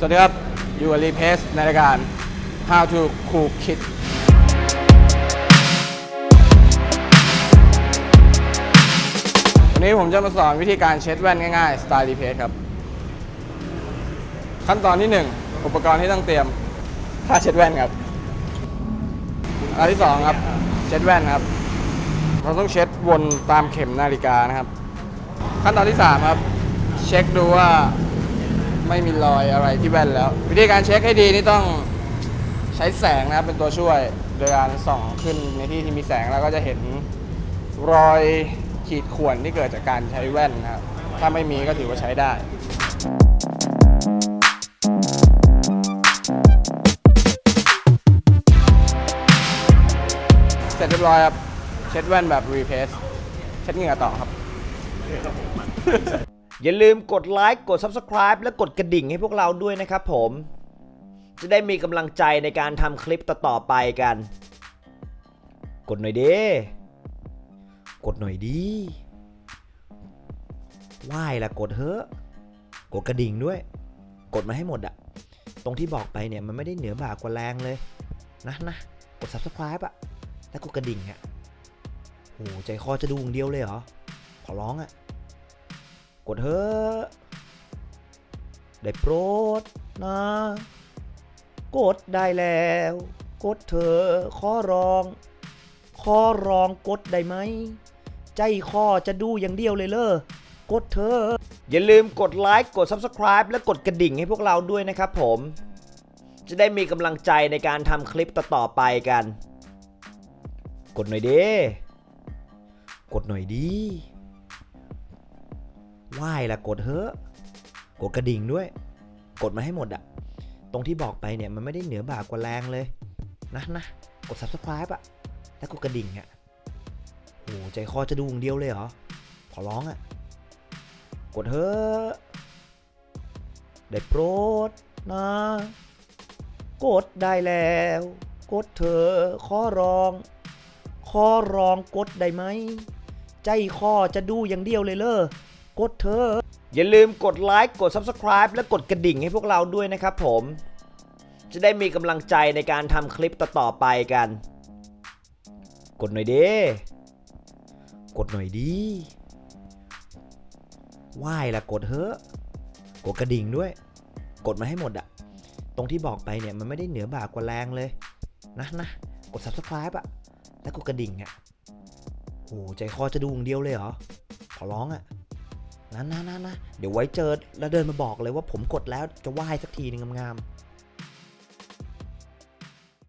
สวัสดีครับ อยู่กับรีเพสในรายการ How to Cook Kit วันนี้ผมจะมาสอนวิธีการเช็ดแว่นง่ายๆ สไตล์รีเพสครับ ขั้นตอนที่ 1 อุปกรณ์ที่ต้องเตรียมผ้าเช็ดแว่นครับอันที่ 2 ครับ เช็ดแว่นครับ เราต้องเช็ดวนตามเข็มนาฬิกานะครับ ขั้นตอนที่ 3 ครับ เช็คดูว่า ไม่มีรอยอะไรที่แว่นแล้ว วิธีการเช็คให้ดีนี่ต้องใช้แสงนะครับเป็นตัวช่วย โดยการส่องขึ้นในที่ที่มีแสงแล้วก็จะเห็นรอยขีดข่วนที่เกิดจากการใช้แว่นนะครับ ถ้าไม่มีก็ถือว่าใช้ได้เสร็จเรียบร้อยครับ เช็ดแว่นแบบรีเพสเช็ดเหงื่อต่อครับ อย่าลืมกดไลค์กด Subscribe และกดกระดิ่งให้พวกเราด้วยนะครับผม จะได้มีกำลังใจในการทำคลิปต่อๆไปกัน กดหน่อยด้กดหน่อยดีไหว้ละกดเฮ้อะกดกระดิ่งด้วย กดมาให้หมดอะตรงที่บอกไปเนี่ยมันไม่ได้เหนือบ่ากว่าแรงเลย นะนะกด Subscribe อะแล้วกดกระดิ่งอะโหใจคอจะดูอย่างเดียวเลยเหรอ ขอร้องอะ กดเถอะได้โปรดนะ กดได้แล้ว กดเถอะขอร้อง ขอร้องกดได้ไหม ใจคอจะดูอย่างเดียวเลยเลอกดเถอะอย่าลืมกดไลค์กด Subscribe และกดกระดิ่งให้พวกเราด้วยนะครับผม จะได้มีกำลังใจในการทำคลิปต่อๆไปกัน กดหน่อยเด้กดหน่อยดี ไหว้ละกดเฮ้อกดกระดิ่งด้วย กดมาให้หมดอะตรงที่บอกไปเนี่ยมันไม่ได้เหนือบ่ากว่าแรงเลย นะนะกด Subscribe อะแล้วกดกระดิ่งอะโอ้ใจคอจะดูอย่างเดียวเลยเหรอ ขอร้องอะกดเฮ้อได้โปรดนะ กดได้แล้ว กดเธอขอร้อง ขอร้องกดได้ไหม ใจคอจะดูอย่างเดียวเลยเลอ กดเถอะอย่าลืมกดไลค์กด Subscribe และกดกระดิ่งให้พวกเราด้วยนะครับผม จะได้มีกำลังใจในการทำคลิปต่อๆไปกัน กดหน่อยเด้กดหน่อยดีไหว้ละกดเฮ้อะกดกระดิ่งด้วย กดมาให้หมดอะตรงที่บอกไปเนี่ยมันไม่ได้เหนือบ่ากว่าแรงเลยนะนะกด Subscribe อะแล้วกดกระดิ่งอะโอ้ใจคอจะดูอย่างเดียวเลยเหรอขอร้องอะ่ะ นะนะนะนะเดี๋ยวไว้เจอแล้วเดินมาบอกเลยว่าผมกดแล้วจะไหว้สักทีนึงงาม